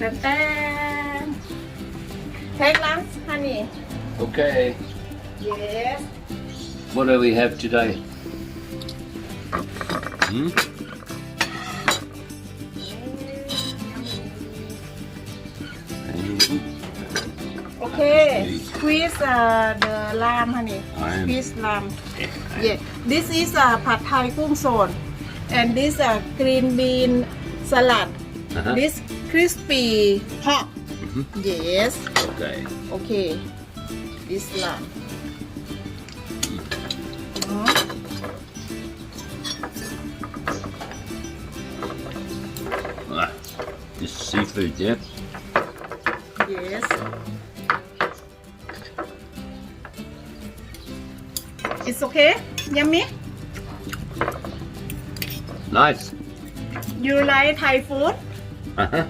แต่แต่เทคลังฮันนี่ Okay, yes what do we have today? Hmm? โอเค squeeze uh, the lamb honey I'm- squeeze lamb yeah this is a ผัดไทยกุ้งสด and this a green bean salad Uh-huh. this crispy. Pork yes. Okay. okay. This อ๋อ Ah, this seafood, yeah? yes. It's okay? Yummy? Nice. you like Thai food? Uh-huh.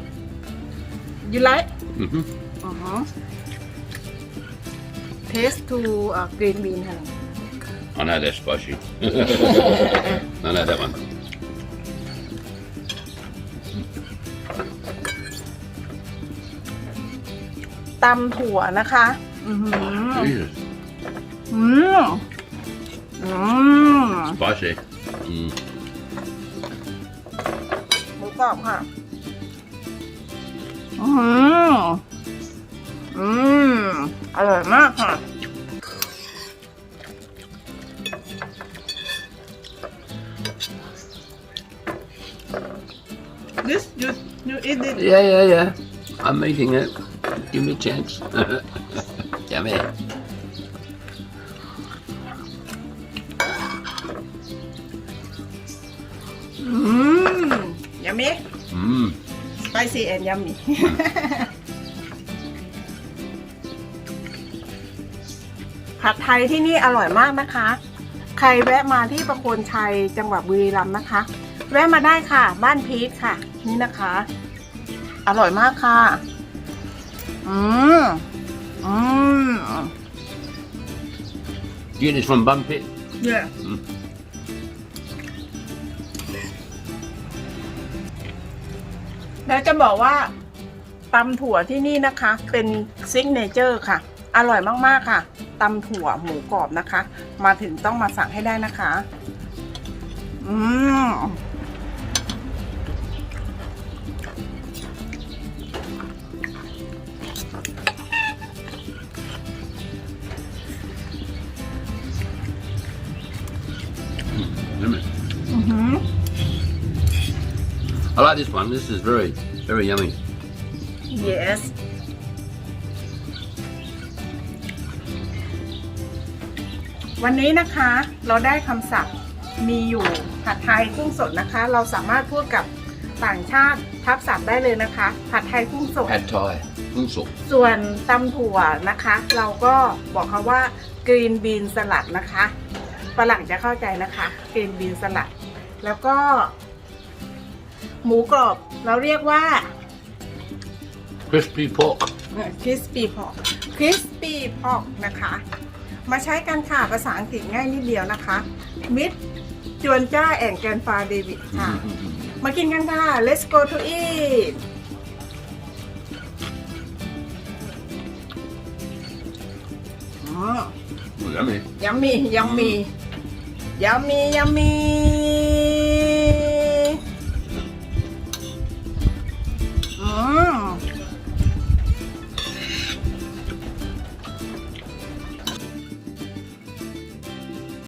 You like Mm-hmm. uh-huh taste to uh, green bean honey I know that's spicy. I know that one. ตำถั่วนะคะ อือหือ Jesus. อืมอืม Spicy. Mm. หมูกรอบค่ะ อือหืออืมอร่อยมากค่ะ this you you eat it Yeah, yeah, yeah. I'm eating it. Give me a chance. Yummy. อืมยำมิ Mm. spicy and yummy ผัดไทยที่นี่อร่อยมากนะคะ ใครแวะมาที่ประโคนชัยจังหวัดบุรีรัมย์นะคะ แวะมาได้ค่ะ บ้านพีทค่ะ นี่นะคะ อร่อยมากค่ะ อืม อืม You this from Bum Pit? เย่ แล้วจะบอกว่าตำถั่วที่นี่นะคะ เป็นซิกเนเจอร์ค่ะ อร่อยมากๆค่ะตำถั่วหมูกรอบนะคะ มาถึงต้องมาสั่งให้ได้นะคะ อืม Yummy. อือหือ I like this one. This is very, very yummy. yes วันนี้นะคะเราได้คำศัพท์มีอยู่ผัดไทยกุ้งสดนะคะ เราสามารถพูดกับต่างชาติทับศัพท์ได้เลยนะคะ ผัดไทยกุ้งสด Pad Thai. Also. ส่วนตำถั่วนะคะ เราก็บอกเขาว่ากรีนบีนสลัดนะคะฝรั่งจะเข้าใจนะคะกรีนบีนสลัด แล้วก็ หมูกรอบเราเรียกว่า Crispy pork. คริสปี้พอกคริสปี้พอกนะคะ มาใช้กันค่ะภาษาอังกฤษง่ายนิดเดียวนะคะมิดจวนจ้าแองแกนฟาเดวิดค่ะ มากินกันค่ะ let's go to eat อ๋อ Oh, yummy. yummy yummy yummy yummy